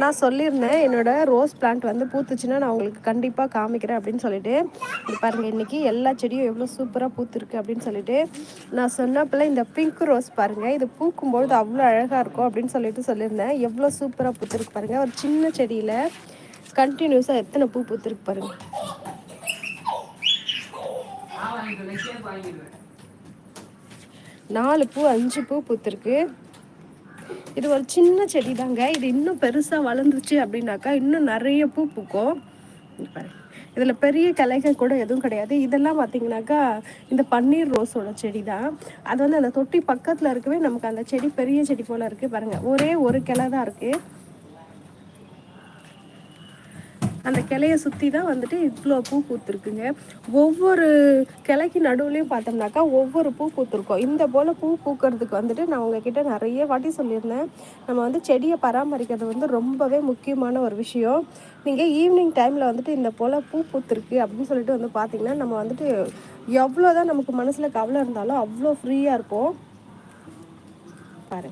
நான் சொல்லியிருந்தேன் என்னோட ரோஸ் பிளான்ட் வந்து பூத்துச்சுன்னா நான் உங்களுக்கு கண்டிப்பாக காமிக்கிறேன் அப்படின்னு சொல்லிட்டு. இது பாருங்கள் இன்றைக்கி எல்லா செடியும் எவ்வளோ சூப்பராக பூத்துருக்கு அப்படின்னு சொல்லிட்டு. நான் சொன்னப்பில் இந்த பிங்க் ரோஸ் பாருங்கள் இது பூக்கும்பொழுது அவ்வளோ அழகாக இருக்கும் அப்படின்னு சொல்லிட்டு சொல்லியிருந்தேன். எவ்வளோ சூப்பராக பூத்துருக்கு பாருங்கள் ஒரு சின்ன செடியில் கண்டினியூஸாக எத்தனை பூ பூத்துருக்கு பாருங்கள் நாலு பூ அஞ்சு பூ பூத்துருக்கு. இது ஒரு சின்ன செடி தாங்க இது இன்னும் பெருசாக வளர்ந்துச்சு அப்படின்னாக்கா இன்னும் நிறைய பூ பூக்கும். இதில் பெரிய கிளைகள் கூட எதுவும் கிடையாது. இதெல்லாம் பார்த்தீங்கன்னாக்கா இந்த பன்னீர் ரோஸோட செடி தான் அது வந்து அந்த தொட்டி பக்கத்தில் இருக்கவே நமக்கு அந்த செடி பெரிய செடி போல் இருக்குது பாருங்கள் ஒரே ஒரு கிளை தான் இருக்குது அந்த கிளைய சுற்றி தான் வந்துட்டு இவ்வளோ பூ பூத்துருக்குங்க. ஒவ்வொரு கிளைக்கு நடுவுலையும் பார்த்தோம்னாக்கா ஒவ்வொரு பூ பூத்துருக்கோம். இந்த போல் பூ பூக்கிறதுக்கு வந்துட்டு நான் உங்ககிட்ட நிறைய வாட்டி சொல்லியிருந்தேன். நம்ம வந்து செடியை பராமரிக்கிறது வந்து ரொம்பவே முக்கியமான ஒரு விஷயம். நீங்கள் ஈவினிங் டைமில் வந்துட்டு இந்த போல் பூ பூத்துருக்கு அப்படின்னு சொல்லிட்டு வந்து பார்த்தீங்கன்னா நம்ம வந்துட்டு எவ்வளோ தான் நமக்கு மனசில் கவலை இருந்தாலும் அவ்வளோ ஃப்ரீயாக இருக்கும் பாரு.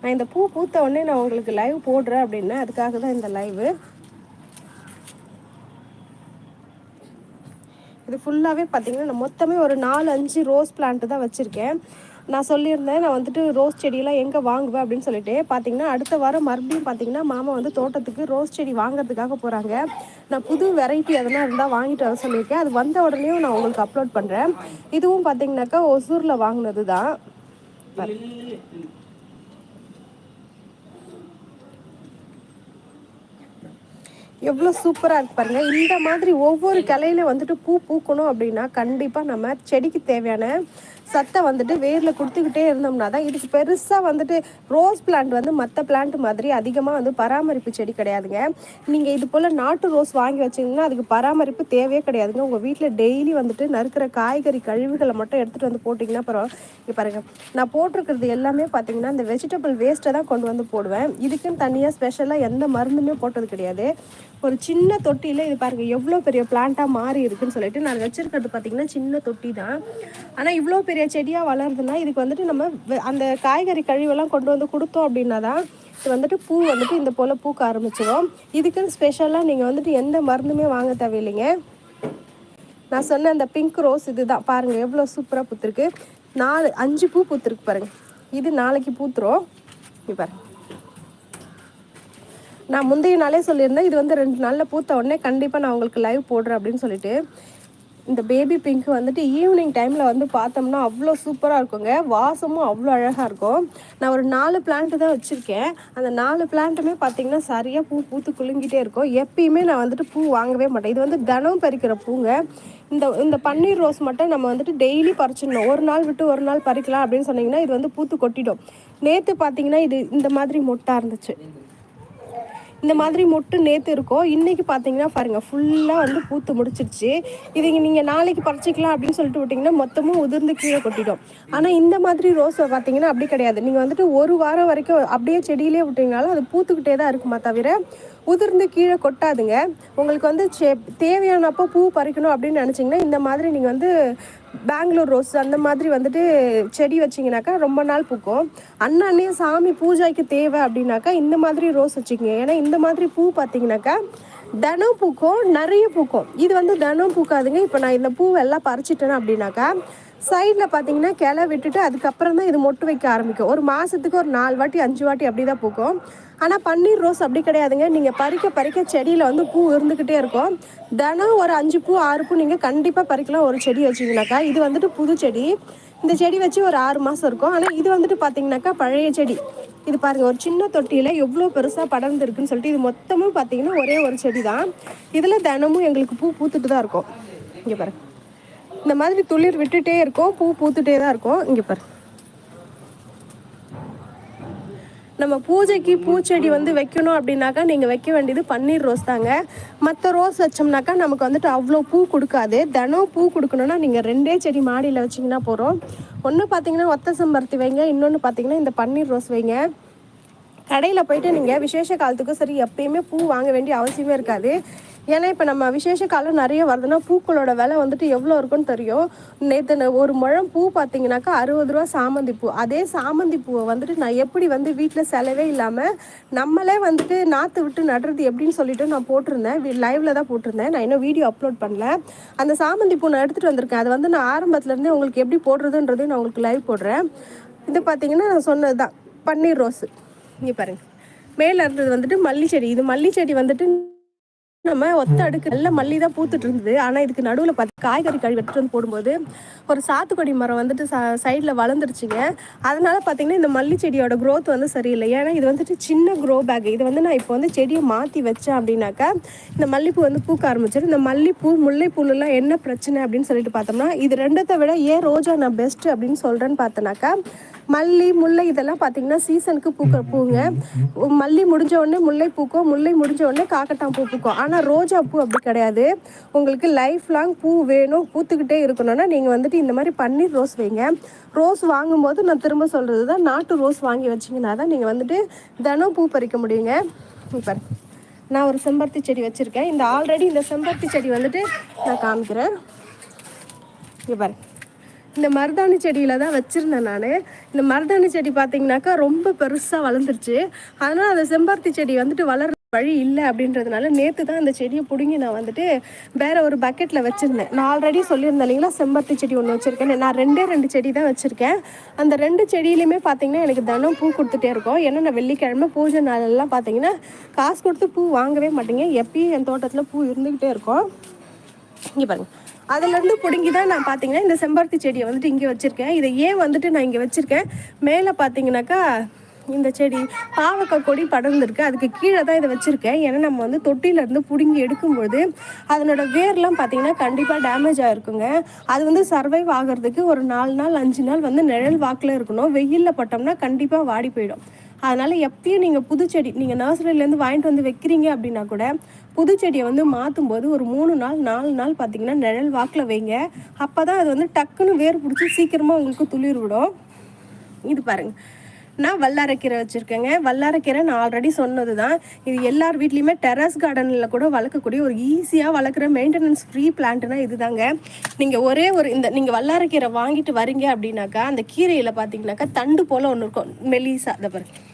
நான் இந்த பூ பூத்த உடனே நான் உங்களுக்கு லைவ் போடுறேன் அப்படின்னா அதுக்காக தான் இந்த லைவு இது ஃபுல்லாகவே பார்த்தீங்கன்னா நான் மொத்தமே ஒரு நாலு அஞ்சு ரோஸ் பிளான்ட்டு தான் வச்சுருக்கேன். நான் சொல்லியிருந்தேன் நான் வந்துட்டு ரோஸ் செடியெல்லாம் எங்கே வாங்குவேன் அப்படின்னு சொல்லிட்டு. பார்த்தீங்கன்னா அடுத்த வாரம் மறுபடியும் பார்த்தீங்கன்னா மாமா வந்து தோட்டத்துக்கு ரோஸ் செடி வாங்குறதுக்காக போகிறாங்க நான் புது வெரைட்டி அதெல்லாம் இருந்தால் வாங்கிட்டு வர சொல்லியிருக்கேன். அது வந்த உடனேயும் நான் உங்களுக்கு அப்லோட் பண்ணுறேன் இதுவும் பார்த்தீங்கன்னாக்கா ஒசூரில் வாங்கினது தான் எவ்வளோ சூப்பராக இருக்கு பாருங்கள் இந்த மாதிரி ஒவ்வொரு கிளையில வந்துட்டு பூ பூக்கணும் அப்படின்னா கண்டிப்பாக நம்ம செடிக்கு தேவையான சத்தை வந்துட்டு வேரில் கொடுத்துக்கிட்டே இருந்தோம்னா தான் இதுக்கு பெருசாக வந்துட்டு ரோஸ் பிளான்ட் வந்து மற்ற பிளான்ட் மாதிரி அதிகமாக வந்து பராமரிப்பு செடி கிடையாதுங்க. நீங்கள் இது போல் நாட்டு ரோஸ் வாங்கி வச்சிங்கன்னா அதுக்கு பராமரிப்பு தேவையே கிடையாதுங்க. உங்கள் வீட்டில் டெய்லி வந்துட்டு நறுக்கிற காய்கறி கழிவுகளை மட்டும் எடுத்துகிட்டு வந்து போட்டிங்கன்னா அப்புறம் இங்கே பாருங்கள் நான் போட்டிருக்கிறது எல்லாமே பார்த்தீங்கன்னா இந்த வெஜிடபிள் வேஸ்ட்டை தான் கொண்டு வந்து போடுவேன். இதுக்குன்னு தனியாக ஸ்பெஷலாக எந்த மருந்துமே போட்டது கிடையாது. ஒரு சின்ன தொட்டியில் இது பாருங்கள் எவ்வளோ பெரிய பிளான்ட்டாக மாறி இருக்குன்னு சொல்லிட்டு நான் வச்சுருக்கிறது பார்த்தீங்கன்னா சின்ன தொட்டி தான். ஆனால் இவ்வளோ பெரிய பெரிய செடியாக வளருதுன்னா இதுக்கு வந்துட்டு நம்ம அந்த காய்கறி கழிவெல்லாம் கொண்டு வந்து கொடுத்தோம் அப்படின்னா தான் இது வந்துட்டு பூ வந்துட்டு இந்த போல் பூக்க ஆரம்பிச்சிடும் இதுக்குன்னு ஸ்பெஷலாக நீங்கள் வந்துட்டு எந்த மருந்துமே வாங்க தேவையில்லைங்க. நான் சொன்ன அந்த பிங்க் ரோஸ் இது தான் பாருங்கள் எவ்வளோ சூப்பராக பூத்துருக்கு. நாலு அஞ்சு பூ பூத்துருக்கு பாருங்கள் இது நாளைக்கு பூத்துரும். பாருங்கள் நான் முந்தைய நாளே சொல்லியிருந்தேன் இது வந்து ரெண்டு நாளில் பூத்த உடனே கண்டிப்பாக நான் உங்களுக்கு லைவ் போடுறேன் அப்படின்னு சொல்லிட்டு. இந்த பேபி பிங்க் வந்துட்டு ஈவினிங் டைமில் வந்து பார்த்தோம்னா அவ்வளோ சூப்பராக இருக்குங்க. வாசமும் அவ்வளோ அழகாக இருக்கும். நான் ஒரு நாலு பிளான்ட்டு தான் வச்சுருக்கேன். அந்த நாலு பிளான்ட்டுமே பார்த்தீங்கன்னா சரியாக பூ பூத்து குலுங்கிட்டே இருக்கும். எப்பயுமே நான் வந்துட்டு பூ வாங்கவே மாட்டேன். இது வந்து தினம் பறிக்கிற பூங்க. இந்த இந்த பன்னீர் ரோஸ் மட்டும் நம்ம வந்துட்டு டெய்லி பறிச்சிடணும். ஒரு நாள் விட்டு ஒரு நாள் பறிக்கலாம் அப்படின்னு சொன்னிங்கன்னா இது வந்து பூத்து கொட்டிடும். நேற்று பார்த்தீங்கன்னா இது இந்த மாதிரி மொட்டாக இருந்துச்சு. இந்த மாதிரி மொட்டு நேற்று இருக்கும் இன்றைக்கி பார்த்தீங்கன்னா பாருங்கள் ஃபுல்லாக வந்து பூத்து முடிச்சிருச்சு. இது நீங்கள் நாளைக்கு பறிச்சிக்கலாம் அப்படின்னு சொல்லிட்டு விட்டிங்கன்னா மொத்தமும் உதிர்ந்து கீழே கொட்டிடும். ஆனால் இந்த மாதிரி ரோஸை பார்த்தீங்கன்னா அப்படி கிடையாது. நீங்கள் வந்துட்டு ஒரு வாரம் வரைக்கும் அப்படியே செடியிலே விட்டிங்கனாலும் அது பூத்துக்கிட்டே தான் இருக்குமா தவிர உதிர்ந்து கீழே கொட்டாதுங்க. உங்களுக்கு வந்து தேவையானப்போ பூ பறிக்கணும் அப்படின்னு நினச்சிங்கன்னா இந்த மாதிரி நீங்கள் வந்து பெங்களூர் ரோஸ் அந்த மாதிரி வந்துட்டு செடி வச்சிங்கனாக்கா ரொம்ப நாள் பூக்கும். அண்ணன்னே சாமி பூஜைக்கு தேவை அப்படின்னாக்கா இந்த மாதிரி ரோஸ் வச்சுக்கோங்க. ஏன்னா இந்த மாதிரி பூ பார்த்தீங்கன்னாக்கா தினம் பூக்கும் நிறைய பூக்கும். இது வந்து தினம் பூக்காதுங்க. இப்போ நான் இந்த பூவெல்லாம் பறிச்சிட்டேன் அப்படின்னாக்கா சைடில் பார்த்தீங்கன்னா கிளை விட்டுட்டு அதுக்கப்புறம் தான் இது மொட்டு வைக்க ஆரம்பிக்கும். ஒரு மாதத்துக்கு ஒரு நாலு வாட்டி அஞ்சு வாட்டி அப்படி தான் பூக்கும். ஆனால் பன்னீர் ரோஸ் அப்படி கிடையாதுங்க. நீங்கள் பறிக்க பறிக்க செடியில் வந்து பூ இருந்துக்கிட்டே இருக்கும். தினம் ஒரு அஞ்சு பூ ஆறு பூ நீங்கள் கண்டிப்பாக பறிக்கலாம். ஒரு செடி வச்சிங்கனாக்கா. இது வந்துட்டு புது செடி. இந்த செடி வச்சு ஒரு ஆறு மாதம் இருக்கும். ஆனால் இது வந்துட்டு பார்த்தீங்கன்னாக்கா பழைய செடி. இது பாருங்கள் ஒரு சின்ன தொட்டியில் எவ்வளோ பெருசாக படர்ந்துருக்குன்னு சொல்லிட்டு இது மொத்தமும் பார்த்தீங்கன்னா ஒரே ஒரு செடி தான் இதில் தினமும் எங்களுக்கு பூ பூத்துட்டு தான் இருக்கும். இங்கே பாருங்கள் இந்த மாதிரி துளிர் விட்டுட்டே இருக்கும் பூ பூத்துட்டே தான் இருக்கும். இங்கே பாரு. நம்ம பூஜைக்கு பூச்செடி வந்து வைக்கணும் அப்படின்னாக்கா நீங்கள் வைக்க வேண்டியது பன்னீர் ரோஸ் தாங்க. மற்ற ரோஸ் வச்சோம்னாக்கா நமக்கு வந்துட்டு அவ்வளோ பூ கொடுக்காது. தினம் பூ கொடுக்கணுன்னா நீங்கள் ரெண்டே செடி மாடியில் வச்சிங்கன்னா போகிறோம் ஒன்று பார்த்தீங்கன்னா ஒத்த சம்பருத்தி வைங்க. இன்னொன்று பார்த்தீங்கன்னா இந்த பன்னீர் ரோஸ் வைங்க. கடையில் போயிட்டு நீங்கள் விசேஷ காலத்துக்கும் சரி எப்பயுமே பூ வாங்க வேண்டிய அவசியமே இருக்காது. ஏன்னா இப்போ நம்ம விசேஷ காலம் நிறைய வருதுன்னா பூக்களோட விலை வந்துட்டு எவ்வளோ இருக்குன்னு தெரியும். நேற்று ஒரு முழம் பூ பார்த்தீங்கன்னாக்கா அறுபது ரூபா சாமந்தி பூ. அதே சாமந்தி பூவை வந்துட்டு நான் எப்படி வந்து வீட்டில் செலவே இல்லாமல் நம்மளே வந்துட்டு நாற்று விட்டு நடுறது எப்படின்னு சொல்லிட்டு நான் போட்டிருந்தேன். லைவ்ல தான் போட்டிருந்தேன். நான் இன்னும் வீடியோ அப்லோட் பண்ணல. அந்த சாமந்தி பூ நான் எடுத்துகிட்டு வந்திருக்கேன். அது வந்து நான் ஆரம்பத்துலேருந்தே உங்களுக்கு எப்படி போடுறதுன்றது நான் உங்களுக்கு லைவ் போடுறேன். இது பார்த்தீங்கன்னா நான் சொன்னது தான். பன்னீர் ரோஸு. இங்கே பாருங்கள் மேலே இருந்தது வந்துட்டு மல்லி செடி இது மல்லி செடி வந்துட்டு நம்ம ஒத்த அடுக்கு நல்ல மல்லி தான் பூத்துட்டு இருந்தது. ஆனால் இதுக்கு நடுவில் பார்த்து காய்கறி கழுவி எடுத்துட்டு வந்து போடும்போது ஒரு சாத்துக்குடி மரம் வந்துட்டு சைடில் வளர்ந்துருச்சுங்க. அதனால பார்த்தீங்கன்னா இந்த மல்லி செடியோட க்ரோத் வந்து சரியில்லை. ஏன்னா இது வந்துட்டு சின்ன க்ரோ பேக் இது வந்து நான் இப்போ வந்து செடியை மாற்றி வச்சேன் அப்படின்னாக்கா இந்த மல்லிப்பூ வந்து பூக்க ஆரம்பிச்சிடும் இந்த மல்லிப்பூ முல்லைப்பூலாம் என்ன பிரச்சனை அப்படின்னு சொல்லிட்டு பார்த்தோம்னா இது ரெண்டத்தை விட ஏன் ரோஜா நான் பெஸ்ட் அப்படின்னு சொல்கிறேன்னு பார்த்தோன்னாக்கா மல்லி முல்லை இதெல்லாம் பார்த்தீங்கன்னா சீசனுக்கு பூக்க பூங்க. மல்லி முடிஞ்ச உடனே முல்லை பூக்கும் முல்லை முடிஞ்ச உடனே காக்கட்டான் பூ பூக்கும். ஆனால் ரோஜா பூ அப்படி கிடையாது. உங்களுக்கு லைஃப் லாங் பூ வேணும் பூத்துக்கிட்டே இருக்கணும்னா நீங்கள் வந்துட்டு இந்த மாதிரி பன்னீர் ரோஸ் வைங்க. ரோஸ் வாங்கும்போது நான் திரும்ப சொல்கிறது தான் நாட்டு ரோஸ் வாங்கி வச்சிங்கன்னா தான் நீங்கள் வந்துட்டு தினம் பூ பறிக்க முடியுங்க. இப்போ நான் ஒரு செம்பருத்தி செடி வச்சுருக்கேன். இந்த ஆல்ரெடி இந்த செம்பருத்தி செடி வந்துட்டு நான் காமிக்கிறேன். இங்கே பாரு. இந்த மருதாணி செடியில் தான் வச்சுருந்தேன் நான். இந்த மருதாணி செடி பார்த்தீங்கன்னாக்கா ரொம்ப பெருசாக வளர்ந்துருச்சு. அதனால் அந்த செம்பருத்தி செடி வந்துட்டு வளர் வழி இல்லை அப்படின்றதுனால நேற்று தான் அந்த செடியை பிடுங்கி நான் வந்துட்டு வேற ஒரு பக்கெட்டில் வச்சுருந்தேன். நான் ஆல்ரெடி சொல்லியிருந்தேன் இல்லைங்களா? செம்பருத்தி செடி ஒன்று வச்சுருக்கேன் நான் ரெண்டே ரெண்டு செடி தான் வச்சுருக்கேன். அந்த ரெண்டு செடியிலையுமே பார்த்தீங்கன்னா எனக்கு தினம் பூ கொடுத்துட்டே இருக்கும். ஏன்னா நான் வெள்ளிக்கிழமை பூஜை நாளெல்லாம் பார்த்தீங்கன்னா காசு கொடுத்து பூ வாங்கவே மாட்டேங்க. எப்பயும் என் தோட்டத்தில் பூ இருந்துக்கிட்டே இருக்கும். இங்கே பாருங்கள் அதுலேருந்து பிடுங்கி தான் நான் பார்த்தீங்கன்னா இந்த செம்பருத்தி செடியை வந்துட்டு இங்கே வச்சுருக்கேன். இதை ஏன் வந்துட்டு நான் இங்கே வச்சுருக்கேன்? மேலே பார்த்தீங்கன்னாக்கா இந்த செடி பாவக்காய் கொடி படர்ந்துருக்கு. அதுக்கு கீழே தான் இதை வச்சுருக்கேன். ஏன்னா நம்ம வந்து தொட்டியிலேருந்து பிடுங்கி எடுக்கும்போது அதனோட வேர்லாம் பார்த்தீங்கன்னா கண்டிப்பாக டேமேஜ் ஆகிருக்குங்க அது வந்து சர்வைவ் ஆகிறதுக்கு ஒரு நாலு நாள் அஞ்சு நாள் வந்து நிழல் வாக்கில் இருக்கணும். வெயிலில் பட்டோம்னா கண்டிப்பாக வாடி போயிடும். அதனால் எப்பயும் நீங்கள் புதுச்செடி நீங்கள் நர்சரியிலேருந்து வாங்கிட்டு வந்து வைக்கிறீங்க அப்படின்னா கூட புதுச்செடியை வந்து மாற்றும் போது ஒரு மூணு நாள் நாலு நாள் பார்த்தீங்கன்னா நிழல் வாக்கில் வைங்க. அப்போ தான் அது வந்து டக்குன்னு வேர் பிடிச்சி சீக்கிரமாக உங்களுக்கு துளிர் விடும். இது பாருங்கள் நான் வல்லாரக்கீரை வச்சுருக்கேங்க. வல்லாரக்கீரை நான் ஆல்ரெடி சொன்னது தான் இது எல்லார் வீட்லேயுமே டெரஸ் கார்டனில் கூட வளர்க்கக்கூடிய ஒரு ஈஸியாக வளர்க்குற மெயின்டெனன்ஸ் ஃப்ரீ பிளான்ட்னா இது தாங்க நீங்கள் ஒரே ஒரு இந்த நீங்கள் வல்லாரக்கீரை வாங்கிட்டு வரீங்க அப்படின்னாக்கா அந்த கீரையில் பார்த்தீங்கன்னாக்கா தண்டு போல் ஒன்று இருக்கும். மெலிசா அதை பாருங்கள்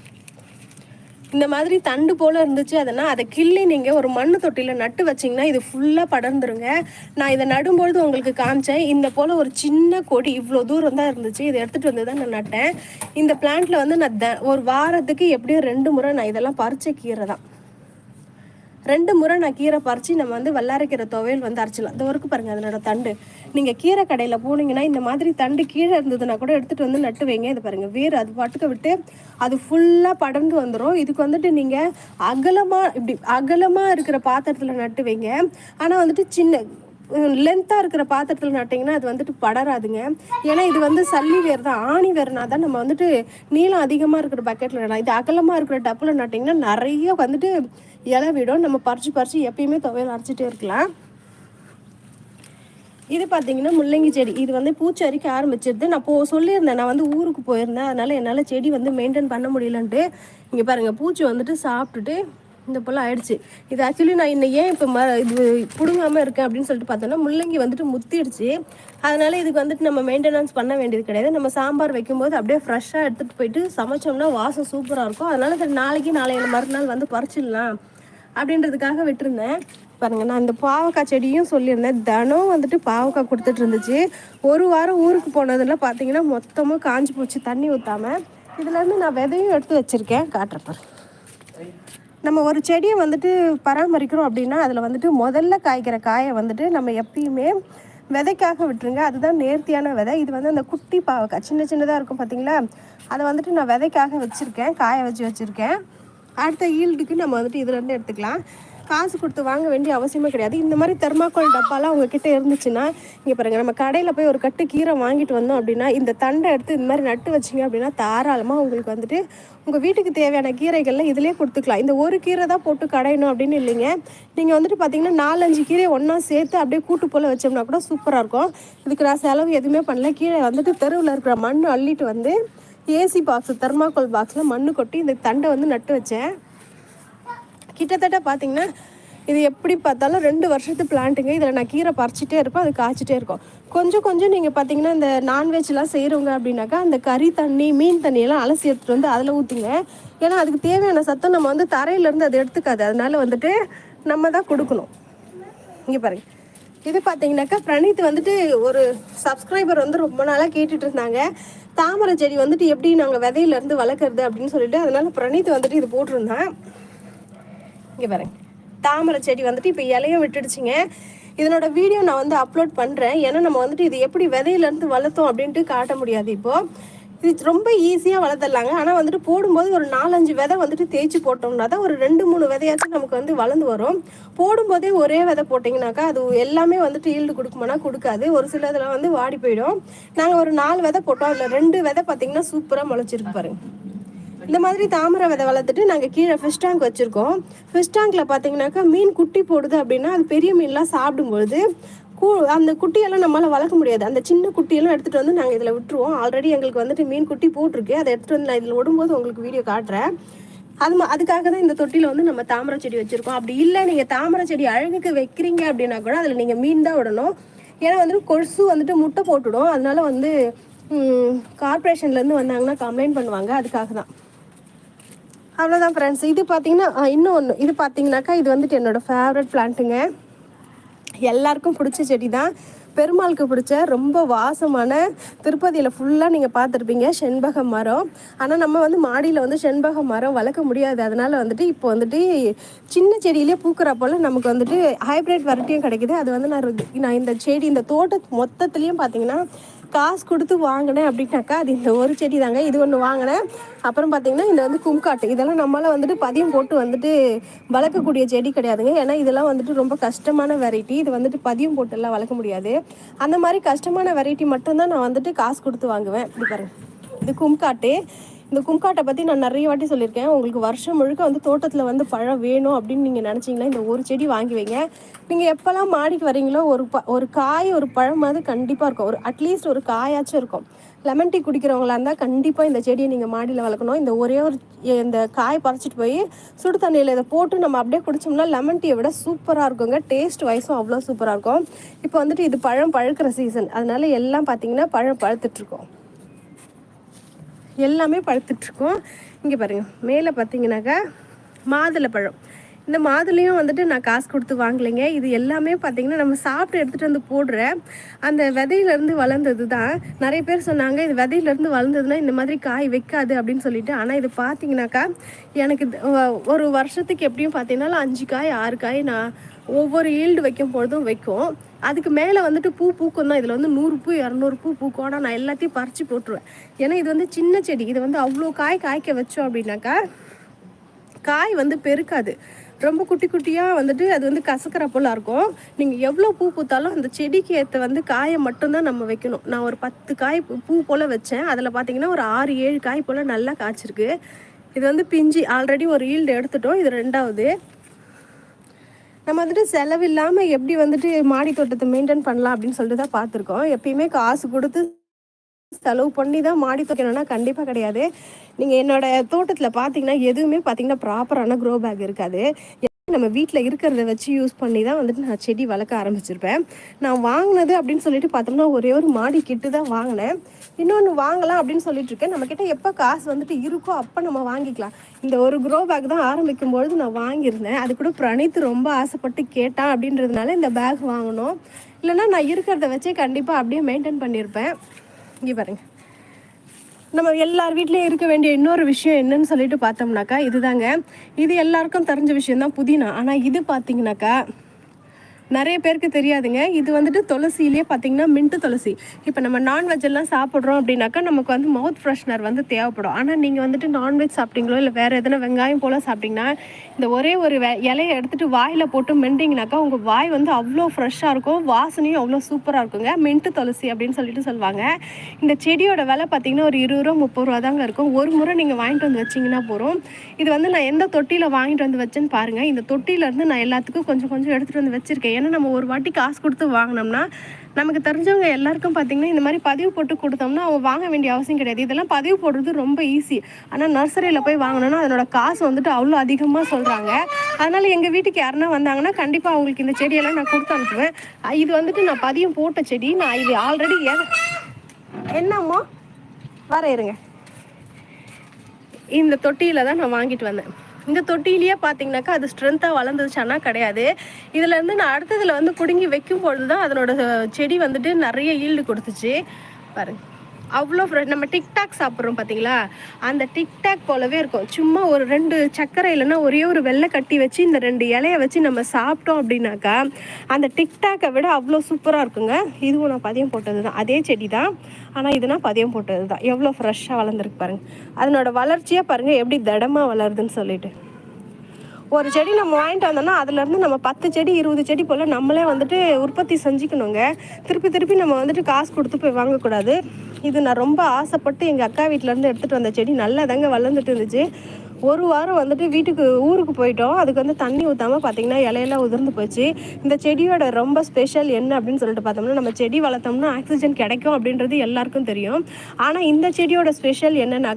இந்த மாதிரி தண்டு போல் இருந்துச்சு அதனால் அதை கிள்ளி நீங்கள் ஒரு மண் தொட்டியில் நட்டு வச்சிங்கன்னா இது ஃபுல்லாக படர்ந்துருங்க. நான் இதை நடும்பொழுது உங்களுக்கு காமிச்சேன். இந்த போல் ஒரு சின்ன கொடி இவ்வளோ தூரம் தான் இருந்துச்சு. இதை எடுத்துகிட்டு வந்து தான் நான் நட்டேன். இந்த பிளான்ட்டில் வந்து நான் த ஒரு வாரத்துக்கு எப்படியும் ரெண்டு முறை நான் இதெல்லாம் பறிச்ச கீரை தான். ரெண்டு முறை நான் கீரை பறித்து நம்ம வந்து வல்லாரைக்கீரை துவையல் வந்து அரைச்சிடலாம். இந்த ஒருக்கு பாருங்கள் அதனோட தண்டு. நீங்கள் கீரை கடையில் போனீங்கன்னா இந்த மாதிரி தண்டு கீழே இருந்ததுன்னா கூட எடுத்துகிட்டு வந்து நட்டு வைங்க. இது பாருங்கள் வேறு அது பாட்டுக்க விட்டு அது ஃபுல்லாக படர்ந்து வந்துடும் இதுக்கு வந்துட்டு நீங்கள் அகலமாக இப்படி அகலமாக இருக்கிற பாத்திரத்தில் நட்டு வைங்க. ஆனால் வந்துட்டு சின்ன லென்த்தாக இருக்கிற பாத்திரத்தில் நட்டிங்கன்னா அது வந்துட்டு படராதுங்க. ஏன்னா இது வந்து சல்லி வேர் தான் ஆணி வேர்னா தான் நம்ம வந்துட்டு நீளம் அதிகமாக இருக்கிற பக்கெட்டில் நடலாம் இது அகலமாக இருக்கிற டப்பில் நட்டிங்கன்னா நிறைய வந்துட்டு இலை விடும். நம்ம பறிச்சு பறித்து எப்பயுமே துவையல் அரைச்சிட்டே இருக்கலாம். இது பார்த்தீங்கன்னா முள்ளங்கி செடி. இது வந்து பூச்சி அரிக்க ஆரம்பிச்சிருது. நான் போ சொல்லியிருந்தேன். நான் வந்து ஊருக்கு போயிருந்தேன். அதனால் என்னால் செடி வந்து மெயின்டைன் பண்ண முடியலன்ட்டு. இங்கே பாருங்கள் பூச்சி வந்துட்டு சாப்பிட்டுட்டு இந்த போல் ஆயிடுச்சு. இது ஆக்சுவலி நான் இன்னும் ஏன் இப்போ ம இது பிடுங்காமல் இருக்கேன் அப்படின்னு சொல்லிட்டு பார்த்தோன்னா முள்ளங்கி வந்துட்டு முத்திடுச்சு. அதனால் இதுக்கு வந்துட்டு நம்ம மெயின்டெனன்ஸ் பண்ண வேண்டியது கிடையாது. நம்ம சாம்பார் வைக்கும்போது அப்படியே ஃப்ரெஷ்ஷாக எடுத்துகிட்டு போயிட்டு சமைச்சோம்னா வாசம் சூப்பராக இருக்கும். அதனால் நாளைக்கு நாளைய மறுநாள் வந்து பறிச்சிடலாம். அப்படின்றதுக்காக விட்டுருந்தேன். பாருங்க நான் இந்த பாவக்காய் செடியும் சொல்லியிருந்தேன். தினம் வந்துட்டு பாவக்காய் கொடுத்துட்டு இருந்துச்சு. ஒரு வாரம் ஊருக்கு போனதில் பார்த்தீங்கன்னா மொத்தமாக காஞ்சி போச்சு தண்ணி ஊற்றாமல் இதுலேருந்து நான் விதையும் எடுத்து வச்சுருக்கேன். காட்டுறப்ப நம்ம ஒரு செடியை வந்துட்டு பராமரிக்கிறோம் அப்படின்னா அதில் வந்துட்டு முதல்ல காய்க்கிற காயை வந்துட்டு நம்ம எப்பயுமே விதைக்காக விட்டுருங்க. அதுதான் நேர்த்தியான விதை. இது வந்து அந்த குட்டி பாவக்காய் சின்ன சின்னதாக இருக்கும் பார்த்தீங்களா அதை வந்துட்டு நான் விதைக்காக வச்சுருக்கேன். காய வச்சு வச்சுருக்கேன். அடுத்த ஈல்டுக்கு நம்ம வந்துட்டு இதுலேருந்து எடுத்துக்கலாம். காசு கொடுத்து வாங்க வேண்டிய அவசியமே கிடையாது. இந்த மாதிரி தெர்மாக்கோல் டப்பாலாம் உங்ககிட்ட இருந்துச்சுன்னா இங்கே பாருங்கள் நம்ம கடையில் போய் ஒரு கட்டு கீரை வாங்கிட்டு வந்தோம் அப்படின்னா இந்த தண்டை எடுத்து இந்த மாதிரி நட்டு வச்சிங்க அப்படின்னா தாராளமாக உங்களுக்கு வந்துட்டு உங்கள் வீட்டுக்கு தேவையான கீரைகள்லாம் இதிலே கொடுத்துக்கலாம். இந்த ஒரு கீரை தான் போட்டு கடையணும் அப்படின்னு இல்லைங்க. நீங்கள் வந்துட்டு பார்த்தீங்கன்னா நாலஞ்சு கீரை ஒன்றா சேர்த்து அப்படியே கூட்டு போல் வச்சோம்னா கூட சூப்பராக இருக்கும். இதுக்கு நான் செலவு எதுவுமே பண்ணல. கீழே வந்துட்டு தெருவில் இருக்கிற மண் அள்ளிட்டு வந்து ஏசி பாக்ஸ் தெர்மாக்கோல் பாக்ஸில் மண்ணு கொட்டி இந்த தண்டை வந்து நட்டு வச்சேன். கிட்டத்தட்ட பார்த்தீங்கன்னா இது எப்படி பார்த்தாலும் ரெண்டு வருஷத்து பிளான்ட்டுங்க இதில் நான் கீரை பறிச்சிட்டே இருப்பேன் அது காய்ச்சிட்டே இருக்கும். கொஞ்சம் கொஞ்சம் நீங்கள் பார்த்தீங்கன்னா இந்த நான்வெஜ்லாம் செய்கிறவங்க அப்படின்னாக்கா அந்த கறி தண்ணி மீன் தண்ணியெல்லாம் அலசி எடுத்துகிட்டு வந்து அதில் ஊற்றுங்க ஏன்னா அதுக்கு தேவையான சத்தம் நம்ம வந்து தரையிலேருந்து அதை எடுத்துக்காது. அதனால் வந்துட்டு நம்ம தான் கொடுக்கணும். இங்கே பாருங்க. இது பார்த்தீங்கன்னாக்கா பிரணீத் வந்துட்டு ஒரு சப்ஸ்கிரைபர் வந்து ரொம்ப நாளாக கேட்டுட்டு இருந்தாங்க தாமரை செடி வந்துட்டு எப்படி நாங்கள் விதையிலேருந்து வளர்க்குறது அப்படின்னு சொல்லிட்டு அதனால பிரணீத் வந்துட்டு இது போட்டிருந்தேன். இங்கே பாருங்க. தாமரை செடி வந்துட்டு இப்போ இலையும் விட்டுடுச்சிங்க. இதனோட வீடியோ நான் வந்து அப்லோட் பண்ணுறேன் ஏன்னா நம்ம வந்துட்டு இது எப்படி விதையிலேருந்து வளர்த்தோம் அப்படின்ட்டு காட்ட முடியாது இப்போது இது ரொம்ப ஈஸியாக வளர்த்துடலாங்க ஆனால் வந்துட்டு போடும்போது ஒரு நாலஞ்சு விதை வந்துட்டு தேய்ச்சி போட்டோம்னா தான் ஒரு ரெண்டு மூணு விதையாச்சும் நமக்கு வந்து வளர்ந்து வரும். போடும்போதே ஒரே விதை போட்டிங்கனாக்கா அது எல்லாமே வந்துட்டு ஈல்டு கொடுக்குமானா கொடுக்காது. ஒரு சில இதில் வந்து வாடி போயிடும். நாங்கள் ஒரு நாலு விதை போட்டோம். அதில் ரெண்டு விதை பார்த்தீங்கன்னா சூப்பராக முளைச்சிருக்கு பாருங்க. இந்த மாதிரி தாமரை விதை வளர்த்துட்டு நாங்கள் கீழே ஃபிஷ் டேங்க் வச்சுருக்கோம். ஃபிஷ் டேங்க்கில் பார்த்தீங்கன்னாக்கா மீன் குட்டி போடுது அப்படின்னா அது பெரிய மீன்லாம் சாப்பிடும்பொழுது கூ அந்த குட்டியெல்லாம் நம்மளால் வளர்க்க முடியாது. அந்த சின்ன குட்டியெல்லாம் எடுத்துகிட்டு வந்து நாங்கள் இதில் விட்டுருவோம். ஆல்ரெடி எங்களுக்கு வந்துட்டு மீன் குட்டி போட்டிருக்கு. அதை எடுத்துகிட்டு வந்து நான் இதில் விடும்போது உங்களுக்கு வீடியோ காட்டுறேன். அது ம- அதுக்காக தான் இந்த தொட்டியில் வந்து நம்ம தாமரை செடி வச்சுருக்கோம். அப்படி இல்லை நீங்கள் தாமரை செடி அழகுக்கு வைக்கிறீங்க அப்படின்னா கூட அதில் நீங்கள் மீன் தான் விடணும். ஏன்னா வந்துட்டு கொசு வந்துட்டு முட்டை போட்டுடும். அதனால வந்து கார்பரேஷன்லேருந்து வந்தாங்கன்னா கம்ப்ளைண்ட் பண்ணுவாங்க. அதுக்காக தான். அவ்வளோதான் ஃப்ரெண்ட்ஸ் இது பார்த்தீங்கன்னா இன்னும் ஒன்று இது பார்த்தீங்கன்னாக்கா இது வந்துட்டு என்னோடய ஃபேவரட் பிளான்ட்டுங்க எல்லாருக்கும் பிடிச்ச செடி தான் பெருமாளுக்கு பிடிச்ச ரொம்ப வாசமான திருப்பதியில் ஃபுல்லாக நீங்கள் பார்த்துருப்பீங்க செண்பக மரம். ஆனால் நம்ம வந்து மாடியில் வந்து செண்பக மரம் வளர்க்க முடியாது. அதனால் வந்துட்டு இப்போ வந்துட்டு சின்ன செடியிலே பூக்கிற போல் நமக்கு வந்துட்டு ஹைப்ரிட் வெரைட்டியும் கிடைக்குது. அது வந்து நான் நான் இந்த செடி இந்த தோட்டத்து மொத்தத்துலேயும் பார்த்தீங்கன்னா காசு கொடுத்து வாங்கினேன் அப்படின்னாக்கா அது இந்த ஒரு செடி தாங்க இது ஒன்று வாங்கினேன். அப்புறம் பார்த்தீங்கன்னா இந்த வந்து கும்காட்டு. இதெல்லாம் நம்மளால் வந்துட்டு பதியம் போட்டு வந்துட்டு வளர்க்கக்கூடிய செடி கிடையாதுங்க. ஏன்னா இதெல்லாம் வந்துட்டு ரொம்ப கஷ்டமான வெரைட்டி இது வந்துட்டு பதியம் போட்டுலாம் வளர்க்க முடியாது. அந்த மாதிரி கஷ்டமான வெரைட்டி மட்டும்தான் நான் வந்துட்டு காசு கொடுத்து வாங்குவேன். இப்படி பாருங்க. இது கும்காட்டு. இந்த கும்காட்டை பற்றி நான் நிறைய வாட்டி சொல்லியிருக்கேன். உங்களுக்கு வருஷம் முழுக்க வந்து தோட்டத்தில் வந்து பழம் வேணும் அப்படின்னு நீங்கள் நினச்சிங்கன்னா இந்த ஒரு செடி வாங்கி வைங்க. நீங்கள் எப்போல்லாம் மாடிக்கு வரீங்களோ ஒரு ப ஒரு காய் ஒரு பழமாவது கண்டிப்பாக இருக்கும். ஒரு அட்லீஸ்ட் ஒரு காயாச்சும் இருக்கும். லெமன் டீ குடிக்கிறவங்களா இருந்தால் கண்டிப்பாக இந்த செடியை நீங்கள் மாடியில் வளர்க்கணும். இந்த ஒரே ஒரு இந்த காய் பறிச்சிட்டு போய் சுடு தண்ணியில் இதை போட்டு நம்ம அப்படியே குடிச்சோம்னா லெமன் டீயை விட சூப்பராக இருக்குங்க. டேஸ்ட் வைஸும் அவ்வளோ சூப்பராக இருக்கும். இப்போ வந்துட்டு இது பழம் பழுக்கிற சீசன் அதனால எல்லாம் பார்த்தீங்கன்னா பழம் பழுத்துட்ருக்கோம் எல்லாமே பழுத்துட்ருக்கோம். இங்கே பாருங்கள் மேலே பார்த்தீங்கன்னாக்கா மாதுளை பழம். இந்த மாதுளையும் வந்துட்டு நான் காசு கொடுத்து வாங்கலைங்க. இது எல்லாமே பார்த்தீங்கன்னா நம்ம சாப்பிட்டு எடுத்துகிட்டு வந்து போடுற அந்த விதையிலேருந்து வளர்ந்தது தான் நிறைய பேர் சொன்னாங்க இது விதையிலேருந்து வளர்ந்ததுன்னா இந்த மாதிரி காய் வைக்காது அப்படின்னு சொல்லிட்டு. ஆனால் இது பார்த்தீங்கன்னாக்கா எனக்கு இது, ஒரு வருஷத்துக்கு எப்படியும் பார்த்தீங்கன்னா அஞ்சு காய் ஆறு காய் நான் ஒவ்வொரு ஈல்டு வைக்கும் பொழுதும் வைக்கும். அதுக்கு மேலே வந்துட்டு பூ பூக்கும் தான். இதில் வந்து நூறு பூ இரநூறு பூ பூக்கும் ஆனால் நான் எல்லாத்தையும் பறித்து போட்டுருவேன். ஏன்னா இது வந்து சின்ன செடி. இது வந்து அவ்வளோ காய் காய்க்க வச்சோம் அப்படின்னாக்கா காய் வந்து பெருக்காது. ரொம்ப குட்டி குட்டியாக வந்துட்டு அது வந்து கசக்கிற போல இருக்கும். நீங்கள் எவ்வளோ பூ பூத்தாலும் அந்த செடிக்கு ஏற்ற வந்து காயை மட்டும்தான் நம்ம வைக்கணும். நான் ஒரு பத்து காய் பூ- பூ போல் வச்சேன். அதில் பார்த்தீங்கன்னா ஒரு ஆறு ஏழு காய் போல் நல்லா காய்ச்சிருக்கு. இது வந்து பிஞ்சு. ஆல்ரெடி ஒரு ஈல்டு எடுத்துட்டோம். இது ரெண்டாவது. நம்ம வந்துட்டு செலவில்லாமல் எப்படி வந்துட்டு மாடி தோட்டத்தை மெயின்டைன் பண்ணலாம் அப்படின்னு சொல்லிட்டு தான் பார்த்துருக்கோம். எப்பயுமே காசு கொடுத்து செலவு பண்ணி தான் மாடி தோக்கணும்னா கண்டிப்பாக கிடையாது. நீங்கள் என்னோட தோட்டத்தில் பார்த்தீங்கன்னா எதுவுமே பார்த்தீங்கன்னா ப்ராப்பரான க்ரோ பேக் இருக்காது. நம்ம வீட்டில் இருக்கிறத வச்சு யூஸ் பண்ணி தான் வந்துட்டு நான் செடி வளர்க்க ஆரம்பிச்சிருப்பேன். நான் வாங்கினது அப்படின்னு சொல்லிட்டு பார்த்தோம்னா ஒரே ஒரு மாடி கிட்டு தான் வாங்கினேன். இன்னொன்று வாங்கலாம் அப்படின்னு சொல்லிட்டு இருக்கேன். நம்மக்கிட்ட எப்போ காசு வந்துட்டு இருக்கோ அப்போ நம்ம வாங்கிக்கலாம். இந்த ஒரு க்ரோ பேக் தான் ஆரம்பிக்கும் பொழுது நான் வாங்கியிருந்தேன். அது கூட பிரணீத் ரொம்ப ஆசைப்பட்டு கேட்டான் அப்படின்றதுனால இந்த பேக் வாங்கினோம் இல்லைன்னா நான் இருக்கிறத வச்சே கண்டிப்பாக அப்படியே மெயின்டைன் பண்ணியிருப்பேன். இங்கே பாருங்கள் நம்ம எல்லார் வீட்லேயும் இருக்க வேண்டிய இன்னொரு விஷயம் என்னன்னு சொல்லிட்டு பார்த்தோம்னாக்கா இதுதாங்க. இது எல்லாருக்கும் தெரிஞ்ச விஷயம் தான் புதினா. ஆனால் இது பார்த்தீங்கன்னாக்கா நிறைய பேருக்கு தெரியாதுங்க. இது வந்துட்டு துளசியிலே பார்த்தீங்கன்னா மின்ட்டு துளசி. இப்போ நம்ம நான்வெஜ் எல்லாம் சாப்பிட்றோம் அப்படின்னாக்கா நமக்கு வந்து மவுத் ஃப்ரெஷ்னர் வந்து தேவைப்படும். ஆனால் நீங்கள் வந்துட்டு நான்வெஜ் சாப்பிட்டீங்களோ இல்லை வேறு எதனா வெங்காயம் போல் சாப்பிட்டீங்கன்னா இந்த ஒரே ஒரு வெ இலையை எடுத்துட்டு வாயில் போட்டு மெண்டிங்கனாக்கா உங்கள் வாய் வந்து அவ்வளோ ஃப்ரெஷ்ஷாக இருக்கும். வாசனையும் அவ்வளோ சூப்பராக இருக்குங்க. மின்ட்டு துளசி அப்படின்னு சொல்லிட்டு சொல்லுவாங்க. இந்த செடியோட விலை பார்த்தீங்கன்னா ஒரு இருபது ரூபா முப்பது ரூபா தாங்க இருக்கும். ஒரு முறை நீங்கள் வாங்கிட்டு வந்து வச்சிங்கன்னா போகிறோம் இது வந்து நான் எந்த தொட்டியில் வாங்கிட்டு வந்து வச்சேன்னு பாருங்கள் இந்த தொட்டியிலேருந்து நான் எல்லாத்துக்கும் கொஞ்சம் கொஞ்சம் எடுத்துகிட்டு வந்து வச்சுருக்கேன். ஏன்னா நம்ம ஒரு வாட்டி காசு கொடுத்து வாங்கினோம்னா நமக்கு தெரிஞ்சவங்க எல்லாருக்கும் பார்த்தீங்கன்னா இந்த மாதிரி பதிவு போட்டு கொடுத்தோம்னா அவங்க வாங்க வேண்டிய அவசியம் கிடையாது. இதெல்லாம் பதிவு போடுறது ரொம்ப ஈஸி ஆனால் நர்சரியில் போய் வாங்கினோன்னா அதனோட காசு வந்துட்டு அவ்வளோ அதிகமாக சொல்கிறாங்க அதனால் எங்கள் வீட்டுக்கு யாருன்னா வந்தாங்கன்னா கண்டிப்பாக அவங்களுக்கு இந்த செடியெல்லாம் நான் கொடுத்து அனுப்புவேன். இது வந்துட்டு நான் பதியம் போட்ட செடி. நான் இது ஆல்ரெடி என்னம்மா வர இருங்க. இந்த தொட்டியில் தான் நான் வாங்கிட்டு வந்தேன். இந்த தொட்டியிலேயே பார்த்தீங்கன்னாக்கா அது ஸ்ட்ரென்த்தாக வளர்ந்துச்சானா கிடையாது. இதுலேருந்து நான் அடுத்ததில் வந்து பிடுங்கி வைக்கும் பொழுது தான் அதனோட செடி வந்துட்டு நிறைய ஈல்டு கொடுத்துச்சு. பாருங்கள் அவ்வளோ ஃப்ரெஷ் நம்ம டிக்டாக் சாப்பிட்றோம் பார்த்தீங்களா? அந்த டிக்டாக் போலவே இருக்கும். சும்மா ஒரு ரெண்டு சர்க்கரை இல்லைன்னா ஒரே ஒரு வெள்ளை கட்டி வச்சு இந்த ரெண்டு இலையை வச்சு நம்ம சாப்பிட்டோம் அப்படின்னாக்கா அந்த டிக்டாக்கை விட அவ்வளோ சூப்பராக இருக்குங்க. இதுவும் நான் பதியம் போட்டது தான். அதே செடி தான். ஆனால் இதுனா பதியம் போட்டது தான். எவ்வளோ ஃப்ரெஷ்ஷாக வளர்ந்துருக்கு பாருங்கள் அதனோட வளர்ச்சியாக பாருங்கள் எப்படி திடமாக வளருதுன்னு சொல்லிட்டு. ஒரு செடி நம்ம வாங்கிட்டு வந்தோம்னா அதுலேருந்து நம்ம பத்து செடி இருபது செடி போல் நம்மளே வந்துட்டு உற்பத்தி செஞ்சுக்கணுங்க. திருப்பி திருப்பி நம்ம வந்துட்டு காசு கொடுத்து போய் வாங்கக்கூடாது. இது நான் ரொம்ப ஆசைப்பட்டு எங்கள் அக்கா வீட்டிலேருந்து எடுத்துகிட்டு வந்த செடி நல்லா தாங்க வளர்ந்துட்டு இருந்துச்சு. ஒரு வாரம் வந்துட்டு வீட்டுக்கு ஊருக்கு போயிட்டோம். அதுக்கு வந்து தண்ணி ஊற்றாம பார்த்தீங்கன்னா இலையெல்லாம் உதிர்ந்து போச்சு. இந்த செடியோட ரொம்ப ஸ்பெஷல் என்ன அப்படின்னு சொல்லிட்டு பார்த்தோம்னா நம்ம செடி வளர்த்தோம்னா ஆக்சிஜன் கிடைக்கும் அப்படின்றது எல்லாருக்கும் தெரியும். ஆனால் இந்த செடியோட ஸ்பெஷல் என்னென்னா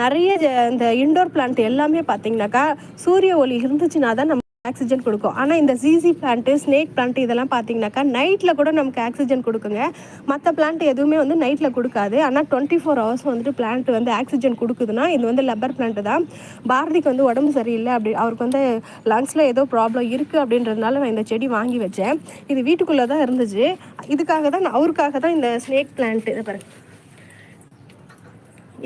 நிறைய இந்த இண்டோர் பிளான்ட் எல்லாமே பார்த்தீங்கன்னாக்கா சூரிய ஒளி இருந்துச்சுன்னா தான் நம்ம ஆக்சிஜன் கொடுக்கும். ஆனால் இந்த ஜிசி பிளான்ட்டு ஸ்னேக் பிளான்ட் இதெல்லாம் பார்த்தீங்கன்னாக்கா நைட்டில் கூட நமக்கு ஆக்சிஜன் கொடுக்குங்க. மற்ற பிளான்ட் எதுவுமே வந்து நைட்டில் கொடுக்காது. ஆனால் டுவெண்ட்டி ஃபோர் ஹவர்ஸ் வந்துட்டு பிளான்ட் வந்து ஆக்சிஜன் கொடுக்குதுன்னா இது வந்து லப்பர் பிளான்ட் தான். பாரதிக்கு வந்து உடம்பு சரியில்லை அப்படி அவருக்கு வந்து லங்ஸில் ஏதோ ப்ராப்ளம் இருக்குது அப்படின்றதுனால நான் இந்த செடி வாங்கி வச்சேன். இது வீட்டுக்குள்ளே தான் இருந்துச்சு. இதுக்காக தான் நான் அவருக்காக தான் இந்த ஸ்னேக் பிளான்ட் இதை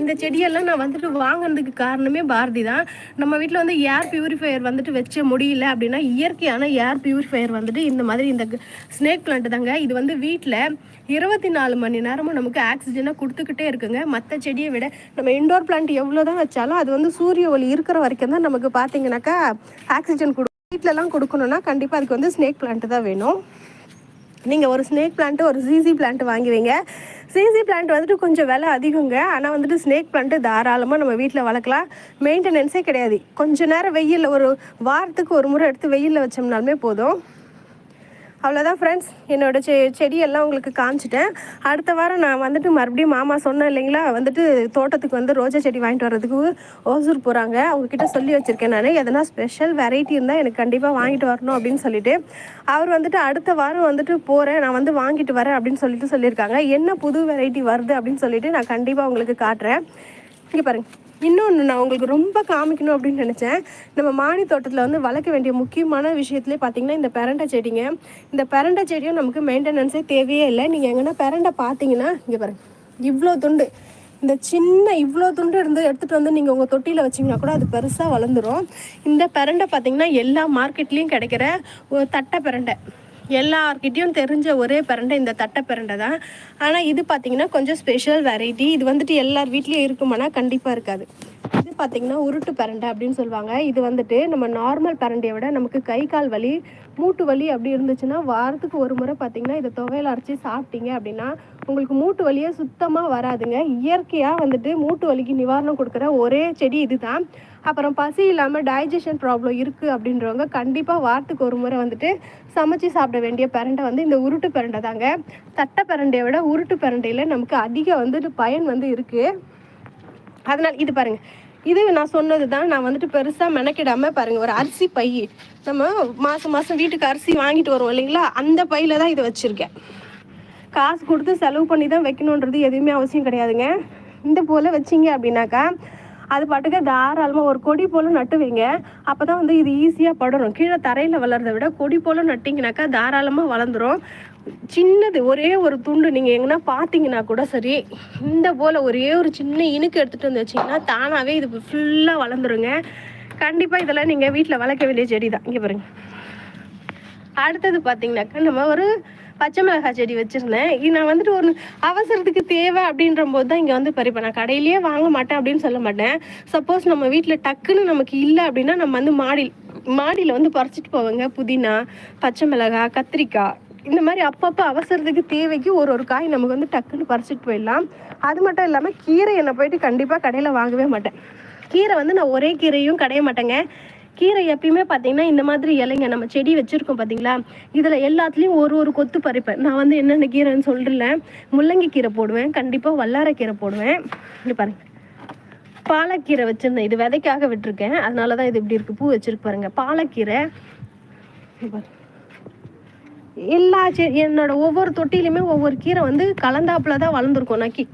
இந்த செடியெல்லாம் நான் வந்துட்டு வாங்கினதுக்கு காரணமே பாரதி தான். நம்ம வீட்டில் வந்து ஏர் பியூரிஃபையர் வந்துட்டு வச்ச முடியல அப்படின்னா இயற்கையான ஏர் பியூரிஃபையர் வந்துட்டு இந்த மாதிரி இந்த ஸ்னேக் பிளான்ட் தாங்க. இது வந்து வீட்டில் இருபத்தி நாலு மணி நேரமும் நமக்கு ஆக்சிஜனை கொடுத்துக்கிட்டே இருக்குங்க. மற்ற செடியை விட நம்ம இண்டோர் பிளான்ட் எவ்வளோ தான் வச்சாலும் அது வந்து சூரிய ஒளி இருக்கிற வரைக்கும் தான் நமக்கு பார்த்தீங்கன்னாக்கா ஆக்சிஜன் கொடு வீட்டிலலாம் கொடுக்கணும்னா கண்டிப்பாக அதுக்கு வந்து ஸ்னேக் பிளான்ட் தான் வேணும். நீங்கள் ஒரு ஸ்னேக் பிளான்ட்டு ஒரு சிசி பிளான்ட் வாங்கி வைங்க சிசி பிளான்ட் வந்துட்டு கொஞ்சம் விலை அதிகங்க. ஆனால் வந்துட்டு ஸ்னேக் பிளான்ட்டு தாராளமாக நம்ம வீட்டில் வளர்க்கலாம். மெயின்டெனன்ஸே கிடையாது. கொஞ்ச நேரம் வெயிலில் ஒரு வாரத்துக்கு ஒரு முறை எடுத்து வெயிலில் வச்சோம்னாலுமே போதும். அவ்வளோதான் ஃப்ரெண்ட்ஸ் என்னோட செ செடியெல்லாம் உங்களுக்கு காமிச்சிட்டேன். அடுத்த வாரம் நான் வந்துட்டு மறுபடியும் மாமா சொன்னேன் இல்லைங்களா? வந்துட்டு தோட்டத்துக்கு வந்து ரோஜா செடி வாங்கிட்டு வர்றதுக்கு ஓசூர் போகிறாங்க அவங்கக்கிட்ட சொல்லி வச்சுருக்கேன் நான். எதனா ஸ்பெஷல் வெரைட்டி இருந்தால் எனக்கு கண்டிப்பாக வாங்கிட்டு வரணும் அப்படின்னு சொல்லிட்டு. அவர் வந்துட்டு அடுத்த வாரம் வந்துட்டு போகிறேன் நான் வந்து வாங்கிட்டு வரேன் அப்படின்னு சொல்லிட்டு சொல்லியிருக்காங்க. என்ன புது வெரைட்டி வருது அப்படின்னு சொல்லிட்டு நான் கண்டிப்பாக உங்களுக்கு காட்டுறேன். இங்கே பாருங்கள் இன்னொன்று நான் உங்களுக்கு ரொம்ப காமிக்கணும் அப்படின்னு நினச்சேன். நம்ம மாடி தோட்டத்தில் வந்து வளர்க்க வேண்டிய முக்கியமான விஷயத்துலேயே பார்த்தீங்கன்னா இந்த பெரண்டை செடிங்க. இந்த பெரண்டை செடியும் நமக்கு மெயின்டெனன்ஸே தேவையே இல்லை. நீங்கள் எங்கன்னா பெரண்டை பார்த்தீங்கன்னா இங்கே பாருங்கள் இவ்வளோ துண்டு. இந்த சின்ன இவ்வளோ துண்டு இருந்து எடுத்துகிட்டு வந்து நீங்கள் உங்கள் தொட்டியில் வச்சிங்கன்னா கூட அது பெருசாக வளர்ந்துரும். இந்த பெரண்டை பார்த்தீங்கன்னா எல்லா மார்க்கெட்லேயும் கிடைக்கிற ஒரு தட்டை பெரண்டை. எல்லார்கிட்டேயும் தெரிஞ்ச ஒரே பிரண்டை இந்த தட்டை பிரண்டை தான். ஆனால் இது பார்த்திங்கன்னா கொஞ்சம் ஸ்பெஷல் வெரைட்டி இது வந்துட்டு எல்லார் வீட்லேயும் இருக்குமானா கண்டிப்பாக இருக்காது. இது பார்த்தீங்கன்னா உருட்டு பரண்டை அப்படின்னு சொல்லுவாங்க. இது வந்துட்டு நம்ம நார்மல் பரண்டையை விட நமக்கு கை கால் வலி மூட்டு வலி அப்படி இருந்துச்சுன்னா வாரத்துக்கு ஒரு முறை பார்த்தீங்கன்னா இதை துவையல் அரைச்சி சாப்பிட்டீங்க அப்படின்னா உங்களுக்கு மூட்டு வலியே சுத்தமாக வராதுங்க. இயற்கையாக வந்துட்டு மூட்டு வலிக்கு நிவாரணம் கொடுக்குற ஒரே செடி இதுதான். அப்புறம் பசி இல்லாமல் டைஜஷன் ப்ராப்ளம் இருக்குது அப்படின்றவங்க கண்டிப்பாக வாரத்துக்கு ஒரு முறை வந்துட்டு சமைச்சு சாப்பிட வேண்டிய பிரண்டை வந்து இந்த உருட்டு பிரண்டை தாங்க. தட்டை பிரண்டையை விட உருட்டு பிரண்டையில் நமக்கு அதிக வந்துட்டு பயன் வந்து இருக்குது அதனால் இது பாருங்கள் இது நான் சொன்னது தான். நான் வந்துட்டு பெருசாக மெனக்கிடாம பாருங்கள் ஒரு அரிசி பை. நம்ம மாதம் மாதம் வீட்டுக்கு அரிசி வாங்கிட்டு வருவோம் இல்லைங்களா? அந்த பையில் தான் இதை வச்சுருக்கேன். காசு கொடுத்து செலவு பண்ணி தான் வைக்கணுன்றது எதுவுமே அவசியம் கிடையாதுங்க. இந்த போல் வச்சிங்க அப்படின்னாக்கா அது பாட்டுக்கு தாராளமாக ஒரு கொடி போல் நட்டுவீங்க. அப்போ தான் வந்து இது ஈஸியாக படரும் கீழே தரையில் வளர்றதை விட கொடி போல் நட்டிங்கனாக்கா தாராளமாக வளர்ந்துரும். சின்னது ஒரே ஒரு துண்டு நீங்கள் எங்கன்னா பார்த்தீங்கன்னா கூட சரி இந்த போல் ஒரே ஒரு சின்ன இனுக்கு எடுத்துகிட்டு வந்து வச்சிங்கன்னா தானாகவே இது ஃபுல்லாக வளர்ந்துருங்க. கண்டிப்பாக இதெல்லாம் நீங்கள் வீட்டில் வளர்க்க வேண்டிய செடி தான் இங்கே பாருங்க. அடுத்தது பார்த்தீங்கன்னாக்கா நம்ம ஒரு பச்சை மிளகாய் செடி வச்சுருந்தேன். இது நான் வந்துட்டு ஒரு அவசரத்துக்கு தேவை அப்படின்ற போது தான் இங்கே வந்து பறிப்பேன். நான் கடையிலேயே வாங்க மாட்டேன் அப்படின்னு சொல்ல மாட்டேன். சப்போஸ் நம்ம வீட்டில் டக்குன்னு நமக்கு இல்லை அப்படின்னா நம்ம வந்து மாடி மாடியில் வந்து பறிச்சிட்டு போவாங்க. புதினா பச்சை மிளகாய் கத்திரிக்காய். இந்த மாதிரி அப்பப்போ அவசரத்துக்கு தேவைக்கு ஒரு ஒரு காய் நமக்கு வந்து டக்குன்னு பறிச்சிட்டு போயிடலாம். அது மட்டும் இல்லாமல் கீரை என்னை போயிட்டு கண்டிப்பாக கடையில் வாங்கவே மாட்டேன். கீரை வந்து நான் ஒரே கீரையும் கடைய மாட்டேங்க. கீரை எப்பயுமே பார்த்தீங்கன்னா இந்த மாதிரி இலைங்க நம்ம செடி வச்சுருக்கோம் பார்த்தீங்களா இதில் எல்லாத்துலேயும் ஒரு ஒரு கொத்து பறிப்பேன். நான் வந்து என்னென்ன கீரைன்னு சொல்கிறல முள்ளங்கி கீரை போடுவேன். கண்டிப்பாக வல்லாரக்கீரை போடுவேன். இப்படி பாருங்கள் பாலக்கீரை வச்சுருந்தேன். இது விதைக்காக விட்டுருக்கேன். அதனால தான் இது இப்படி இருக்குது பூ வச்சுருக்கு பாருங்கள் பாலக்கீரை. எல்லா செ என்னோட ஒவ்வொரு தொட்டிலையுமே ஒவ்வொரு கீரை வந்து கலந்தாப்புல தான் வளர்ந்துருக்கும். நான் கீ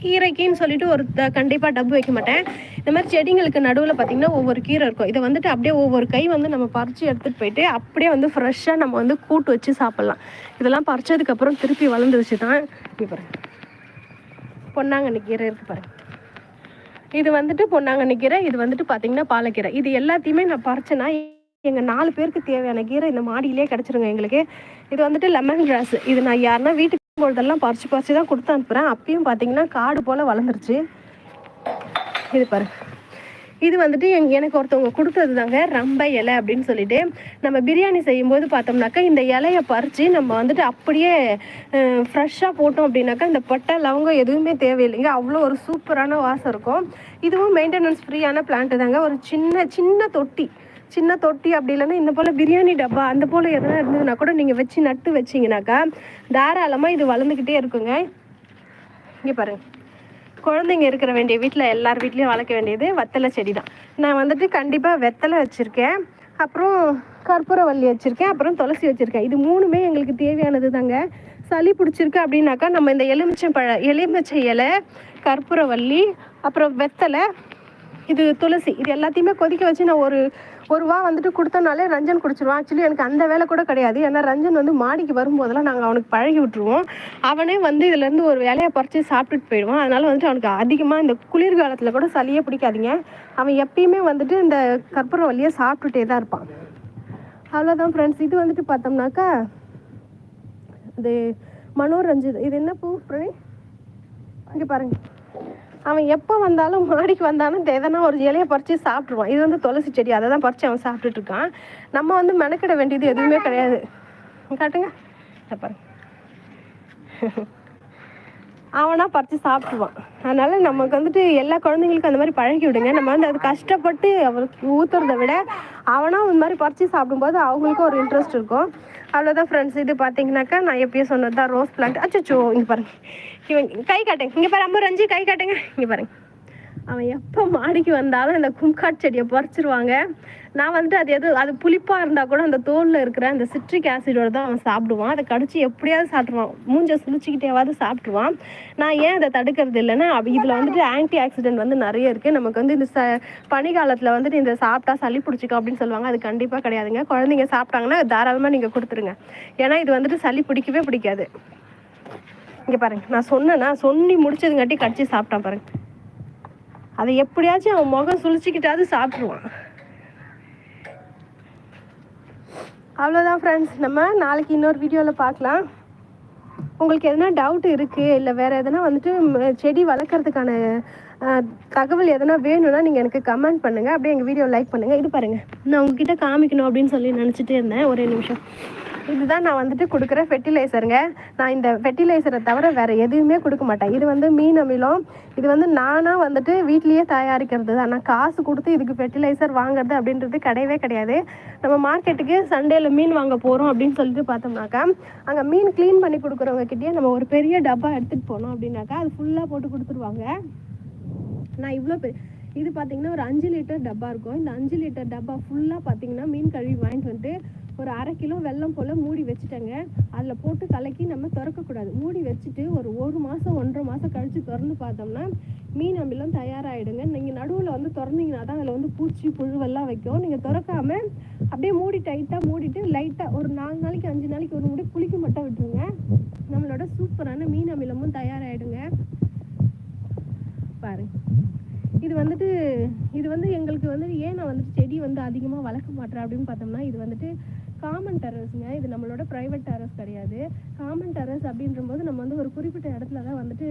கீரைக்குன்னு சொல்லிட்டு ஒரு கண்டிப்பாக கண்டிப்பா டப்பு வைக்க மாட்டேன். இந்த மாதிரி செடிங்களுக்கு நடுவில் பார்த்தீங்கன்னா ஒவ்வொரு கீரை இருக்கும். இதை வந்துட்டு அப்படியே ஒவ்வொரு கை வந்து நம்ம பறித்து எடுத்துகிட்டு போயிட்டு அப்படியே வந்து ஃப்ரெஷ்ஷாக நம்ம வந்து கூட்டு வச்சு சாப்பிட்லாம். இதெல்லாம் பறிச்சதுக்கப்புறம் திருப்பி வளர்ந்துருச்சு தான் இப்போ பொன்னாங்கண்ணி கீரை இருக்குது பாருங்க இது வந்துட்டு பொன்னாங்கண்ணி கீரை இது வந்துட்டு பார்த்தீங்கன்னா பாலக்கீரை. இது எல்லாத்தையுமே நான் பறிச்சேன்னா எங்கள் நாலு பேருக்கு தேவையான கீரை இந்த மாடியிலே கிடச்சிருங்க எங்களுக்கு. இது வந்துட்டு லெமன் கிராஸ் இது நான் யாருன்னா வீட்டுக்கு பொழுதெல்லாம் பறிச்சு பறிச்சு தான் கொடுத்து அனுப்புகிறேன் அப்பயும் பார்த்தீங்கன்னா காடு போல் வளர்ந்துருச்சு. இது பாருங்க இது வந்துட்டு எங் எனக்கு ஒருத்தவங்க கொடுத்தது தாங்க ரம்ப இலை அப்படின்னு சொல்லிட்டு நம்ம பிரியாணி செய்யும்போது பார்த்தோம்னாக்கா இந்த இலையை பறித்து நம்ம வந்துட்டு அப்படியே ஃப்ரெஷ்ஷாக போட்டோம் அப்படின்னாக்கா இந்த பட்டை லவங்கம் எதுவுமே தேவையில்லைங்க. அவ்வளோ ஒரு சூப்பரான வாசம் இருக்கும். இதுவும் மெயின்டெனன்ஸ் ஃப்ரீயான பிளான்ட்டு தாங்க. ஒரு சின்ன சின்ன தொட்டி. சின்ன தொட்டி அப்படி இல்லைன்னா இந்த போல் பிரியாணி டப்பா அந்த போல் எதனா இருந்ததுன்னா கூட நீங்கள் வச்சு நட்டு வச்சிங்கனாக்கா தாராளமாக இது வளர்ந்துக்கிட்டே இருக்குங்க. இங்கே பாருங்க. குழந்தைங்க இருக்கிற வேண்டிய வீட்டில் எல்லார் வீட்லேயும் வளர்க்க வேண்டியது வத்தலை செடி தான் நான் வந்துட்டு கண்டிப்பாக வெத்தலை வச்சுருக்கேன். அப்புறம் கற்பூரவள்ளி வச்சுருக்கேன். அப்புறம் துளசி வச்சுருக்கேன். இது மூணுமே எங்களுக்கு தேவையானது தாங்க சளி பிடிச்சிருக்கு அப்படின்னாக்கா நம்ம இந்த எலுமிச்சை பழ எலுமிச்சை இலை கற்பூரவள்ளி அப்புறம் வெத்தலை இது துளசி இது எல்லாத்தையுமே கொதிக்க வச்சு நான் ஒரு ஒரு வா வந்துட்டு கொடுத்தனாலே ரஞ்சன் குடிச்சிருவான். ஆக்சுவலி எனக்கு அந்த வேலை கூட கிடையாது. ஏன்னா ரஞ்சன் வந்து மாடிக்கு வரும்போதெல்லாம் நாங்கள் அவனுக்கு பழகி விட்டுருவோம். அவனே வந்து இதுலேருந்து ஒரு வேலையை பறித்து சாப்பிட்டுட்டு போயிடுவான். அதனால வந்துட்டு அவனுக்கு அதிகமாக இந்த குளிர்காலத்தில் கூட சளியே பிடிக்காதீங்க. அவன் எப்பயுமே வந்துட்டு இந்த கற்பூரவல்லியை சாப்பிட்டுட்டே தான் இருப்பான். அவ்வளோதான் ஃப்ரெண்ட்ஸ் இது வந்துட்டு பார்த்தோம்னாக்கா இது மனோரஞ்சித் இது என்ன பூ பிரணி இங்கே பாருங்கள் அவன் எப்போ வந்தாலும் மாடிக்கு வந்தாலும் எதனா ஒரு இலையை பறித்து சாப்பிட்ருவான் இது வந்து துளசி செடி அதை தான் பறித்து அவன் சாப்பிட்டுட்டு இருக்கான். நம்ம வந்து மெனக்கிட வேண்டியது எதுவுமே கிடையாது. காட்டுங்க. பாருங்க. அவனா பறித்து சாப்பிடுவான் அதனால நமக்கு வந்துட்டு எல்லா குழந்தைங்களுக்கும் அந்த மாதிரி பழகி விடுங்க. நம்ம வந்து அது கஷ்டப்பட்டு அவருக்கு ஊத்துறத விட அவனா இந்த மாதிரி பறித்து சாப்பிடும்போது அவங்களுக்கும் ஒரு இன்ட்ரெஸ்ட் இருக்கும். அவ்வளோதான் ஃப்ரெண்ட்ஸ் இது பார்த்தீங்கன்னாக்கா நான் எப்பயும் சொன்னது தான் ரோஸ் பிளான்ட் அச்சோ இங்கே பாருங்க. இவன் கை காட்டுங்க. இங்கே பாரு அம்மா ரஞ்சி கை காட்டுங்க. இங்கே பாருங்க. அவன் எப்போ மாடிக்கு வந்தாலும் அந்த கும்காட் செடியை பறிச்சிருவாங்க. நான் வந்துட்டு அது எது அது புளிப்பாக இருந்தால் கூட அந்த தோலில் இருக்கிற அந்த சிட்ரிக் ஆசிடோட தான் அவன் சாப்பிடுவான். அதை கடிச்சு எப்படியாவது சாப்பிட்ருவான் மூஞ்சை சுழிச்சிக்கிட்டேவாவது சாப்பிட்ருவான் நான் ஏன் அதை தடுக்கிறது இல்லைன்னா இதில் வந்துட்டு ஆன்டி ஆக்சிடென்ட் வந்து நிறைய இருக்குது நமக்கு வந்து இந்த ச பனிக்காலத்தில் வந்துட்டு இந்த சாப்பிட்டா சளி பிடிச்சிக்கும் அப்படின்னு சொல்லுவாங்க. அது கண்டிப்பாக கிடையாதுங்க. குழந்தைங்க சாப்பிட்டாங்கன்னா தாராளமாக நீங்கள் கொடுத்துருங்க. ஏன்னா இது வந்துட்டு சளி பிடிக்கவே பிடிக்காது. இங்கே பாருங்க. நான் சொன்னேன்னா சொல்லி முடிச்சதுங்காட்டி கடிச்சு சாப்பிட்டான் பாருங்க. அதை எப்படியாச்சும் அவன் முகம் சுழிச்சிக்கிட்டாவது சாப்பிட்ருவான் அவ்வளோதான் ஃப்ரெண்ட்ஸ் நம்ம நாளைக்கு இன்னொரு வீடியோவில் பார்க்கலாம். உங்களுக்கு எதனா டவுட் இருக்குது இல்லை வேறு எதனா வந்துட்டு செடி வளர்க்குறதுக்கான தகவல் எதனா வேணும்னா நீங்கள் எனக்கு கமெண்ட் பண்ணுங்கள் அப்படியே எங்கள் வீடியோ லைக் பண்ணுங்கள் இது பாருங்கள் நான் உங்ககிட்ட காமிக்கணும் அப்படின்னு சொல்லி நினச்சிட்டே இருந்தேன். ஒரே நிமிஷம். இதுதான் நான் வந்துட்டு கொடுக்குற ஃபெர்டிலைசருங்க நான் இந்த ஃபெர்டிலைசரை தவிர வேறு எதுவுமே கொடுக்க மாட்டேன். இது வந்து மீன் அமிலம். இது வந்து நானாக வந்துட்டு வீட்லேயே தயாரிக்கிறது. தான் நான் காசு கொடுத்து இதுக்கு ஃபெர்டிலைசர் வாங்குறது அப்படின்றது கிடையவே கிடையாது. நம்ம மார்க்கெட்டுக்கு சண்டேயில் மீன் வாங்க போகிறோம் அப்படின்னு சொல்லிட்டு பார்த்தோம்னாக்கா அங்கே மீன் க்ளீன் பண்ணி கொடுக்குறவங்கக்கிட்டே நம்ம ஒரு பெரிய டப்பா எடுத்துகிட்டு போனோம் அப்படின்னாக்கா அது ஃபுல்லாக போட்டு கொடுத்துருவாங்க. நான் இவ்வளோ பெரிய இது பார்த்தீங்கன்னா ஒரு அஞ்சு லிட்டர் டப்பா இருக்கும். இந்த அஞ்சு லிட்டர் டப்பா ஃபுல்லாக பார்த்தீங்கன்னா மீன் கழுவி வாங்கிட்டு வந்துட்டு ஒரு அரை கிலோ வெல்லம் போல் மூடி வச்சுட்டேங்க. அதில் போட்டு கலக்கி நம்ம திறக்கக்கூடாது. மூடி வச்சுட்டு ஒரு ஒரு மாதம் ஒன்றரை மாதம் கழித்து திறந்து பார்த்தோம்னா மீன் அமிலம் தயாராகிடுங்க நீங்கள் நடுவில் வந்து திறந்தீங்கன்னா தான் அதில் வந்து பூச்சி புழுவெல்லாம் வைக்கும். நீங்கள் திறக்காம அப்படியே மூடி டைட்டாக மூடிட்டு லைட்டாக ஒரு நாலு நாளைக்கு அஞ்சு நாளைக்கு ஒரு முடி குளிக்க மட்டும் விட்டுருங்க. நம்மளோட சூப்பரான மீன் அமிலமும் தயாராகிடுங்க பாருங்க. இது வந்துட்டு இது வந்து எங்களுக்கு வந்து ஏன் நான் வந்துட்டு செடி வந்து அதிகமாக வளர்க்க மாட்டேன் அப்படின்னு பார்த்தோம்னா இது வந்துட்டு காமன் டெரஸ்ங்க இது நம்மளோட ப்ரைவேட் டெரஸ் கிடையாது. காமன் டெரஸ் அப்படின்றபோது நம்ம வந்து ஒரு குறிப்பிட்ட இடத்துல தான் வந்துட்டு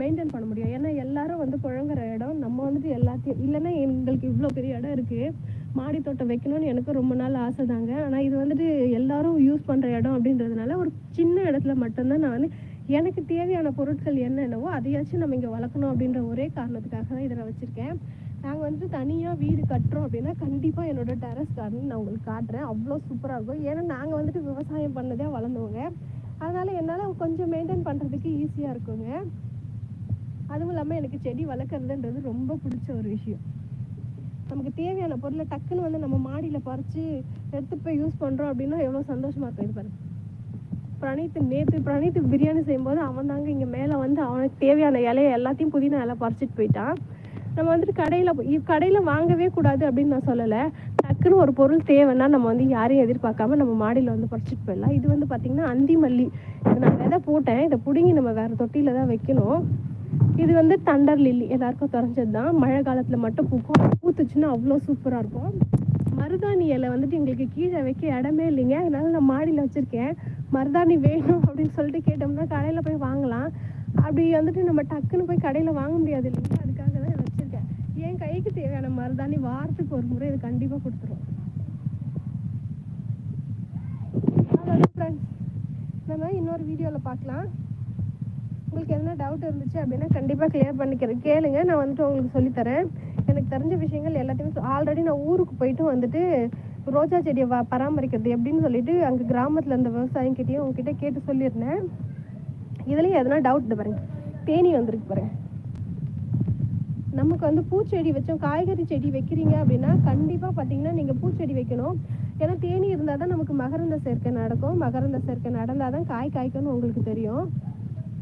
மெயின்டைன் பண்ண முடியும். ஏன்னா எல்லாரும் வந்து புழங்குற இடம். நம்ம வந்துட்டு எல்லாத்தையும் இல்லைன்னா எங்களுக்கு இவ்வளோ பெரிய இடம் இருக்குது மாடி தோட்டம் வைக்கணும்னு எனக்கு ரொம்ப நாள் ஆசை தாங்க. ஆனால் இது வந்துட்டு எல்லாரும் யூஸ் பண்ணுற இடம் அப்படின்றதுனால ஒரு சின்ன இடத்துல மட்டும்தான் நான் வந்து எனக்கு தேவையான பொருட்கள் என்னென்னவோ அதையாச்சும் நம்ம இங்கே வளர்க்கணும் அப்படின்ற ஒரே காரணத்துக்காக தான் இதை நான் வச்சுருக்கேன். நாங்கள் வந்துட்டு தனியாக வீடு கட்டுறோம் அப்படின்னா கண்டிப்பாக என்னோட டெரஸ் கார்டன் நான் உங்களுக்கு காட்டுறேன். அவ்வளோ சூப்பராக இருக்கும். ஏன்னா நாங்கள் வந்துட்டு விவசாயம் பண்ணதே வளர்ந்தவங்க. அதனால் என்னால் கொஞ்சம் மெயின்டைன் பண்ணுறதுக்கு ஈஸியாக இருக்குங்க. அதுவும் இல்லாமல் எனக்கு செடி வளர்க்குறதுன்றது ரொம்ப பிடிச்ச ஒரு விஷயம். நமக்கு தேவையான பொருளை டக்குன்னு வந்து நம்ம மாடியில் பறித்து எடுத்து போய் யூஸ் பண்ணுறோம் அப்படின்னா எவ்வளோ சந்தோஷமாக இருக்கும் இது பாருங்க. பிரணீத் நேற்று பிரணீத் பிரியாணி செய்யும்போது அவன் தாங்க இங்கே மேலே வந்து அவனுக்கு தேவையான இலையை எல்லாத்தையும் புதினா இலை பறிச்சிட்டு போயிட்டான். நம்ம வந்துட்டு கடையில் கடையில் வாங்கவே கூடாது அப்படின்னு நான் சொல்லலை. டக்குன்னு ஒரு பொருள் தேவைன்னா நம்ம வந்து யாரையும் எதிர்பார்க்காம நம்ம மாடியில் வந்து பறிச்சிட்டு போயிடலாம். இது வந்து பார்த்திங்கன்னா அந்தி மல்லி. இது நான் விதை போட்டேன். இதை பிடுங்கி நம்ம வேறு தொட்டியில் தான் வைக்கணும். இது வந்து தண்டர் லில்லி. எல்லாருக்கும் தொலைஞ்சது தான் மழை காலத்தில் மட்டும் பூக்கும். பூத்துச்சுன்னா அவ்வளோ சூப்பராக இருக்கும். மருதாணி இலை வந்துட்டு எங்களுக்கு கீழே வைக்க இடமே இல்லைங்க. அதனால நான் மாடியில் வச்சுருக்கேன். மருதாணி வேணும் அப்படின்னு சொல்லிட்டு கேட்டோம்னா கடையில் போய் வாங்கலாம். அப்படி வந்துட்டு நம்ம டக்குன்னு போய் கடையில் வாங்க முடியாது இல்லைங்க கைக்கு தேவையான மருதாணி வாரத்துக்கு ஒரு முறை இது கண்டிப்பாக கொடுத்துரும் அவ்வளோதான் ஃப்ரெண்ட்ஸ் நம்ம இன்னொரு வீடியோவில் பார்க்கலாம். உங்களுக்கு எதனா டவுட் இருந்துச்சு அப்படின்னா கண்டிப்பாக கிளியர் பண்ணிக்கிறேன். கேளுங்க நான் வந்துட்டு உங்களுக்கு சொல்லித்தரேன் எனக்கு தெரிஞ்ச விஷயங்கள் எல்லாத்தையுமே ஆல்ரெடி நான் ஊருக்கு போயிட்டு வந்துட்டு ரோஜா செடியை வ பராமரிக்கிறது எப்படின்னு சொல்லிட்டு அங்கே கிராமத்தில் இருந்த விவசாயிங்கிட்டையும் உங்ககிட்ட கேட்டு சொல்லியிருந்தேன். இதுலேயும் எதனா டவுட் பாருங்க. தேனி வந்திருக்கு பாருங்க. நமக்கு வந்து பூச்செடி வச்சோம் காய்கறி செடி வைக்கிறீங்க அப்படின்னா கண்டிப்பாக பார்த்தீங்கன்னா நீங்கள் பூச்செடி வைக்கணும். ஏன்னா தேனி இருந்தால் தான் நமக்கு மகரந்த சேர்க்கை நடக்கும். மகரந்த சேர்க்கை நடந்தால் தான் காய் காய்க்கணும் உங்களுக்கு தெரியும்.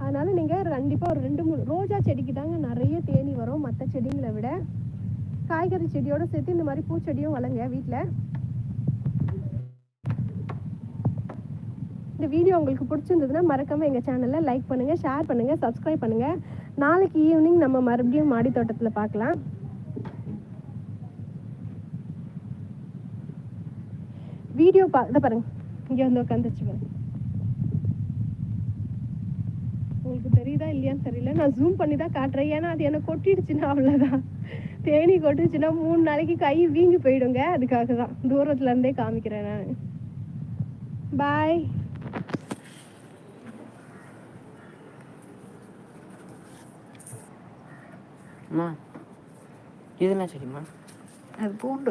அதனால் நீங்கள் கண்டிப்பாக ஒரு ரெண்டு மூணு ரோஜா செடிக்கு தாங்க நிறைய தேனி வரும் மற்ற செடிங்களை விட. காய்கறி செடியோடு சேர்த்து இந்த மாதிரி பூச்செடியும் வளங்க வீட்டில் இந்த வீடியோ உங்களுக்கு பிடிச்சிருந்ததுன்னா மறக்காமல் எங்கள் சேனலை லைக் பண்ணுங்கள் ஷேர் பண்ணுங்கள் சப்ஸ்கிரைப் பண்ணுங்கள் நாளைக்கு ஈவினிங் நம்ம மறுபடியும் மாடி தோட்டத்தில் பார்க்கலாம். வீடியோ பா இதை பாருங்க. இங்கே வந்து உட்காந்துச்சு பாருங்க. உங்களுக்கு தெரியுதா இல்லையான்னு தெரியல. நான் ஜூம் பண்ணி தான் காட்டுறேன். ஏன்னா அது எனக்கு கொட்டிடுச்சுன்னா அவ்வளோதான் தேனி கொட்டுச்சுன்னா மூணு நாளைக்கு கை வீங்கி போயிடுங்க. அதுக்காக தான் தூரத்துல இருந்தே காமிக்கிறேன் நான். பாய் அம்மா இது என்ன அது பூண்டு.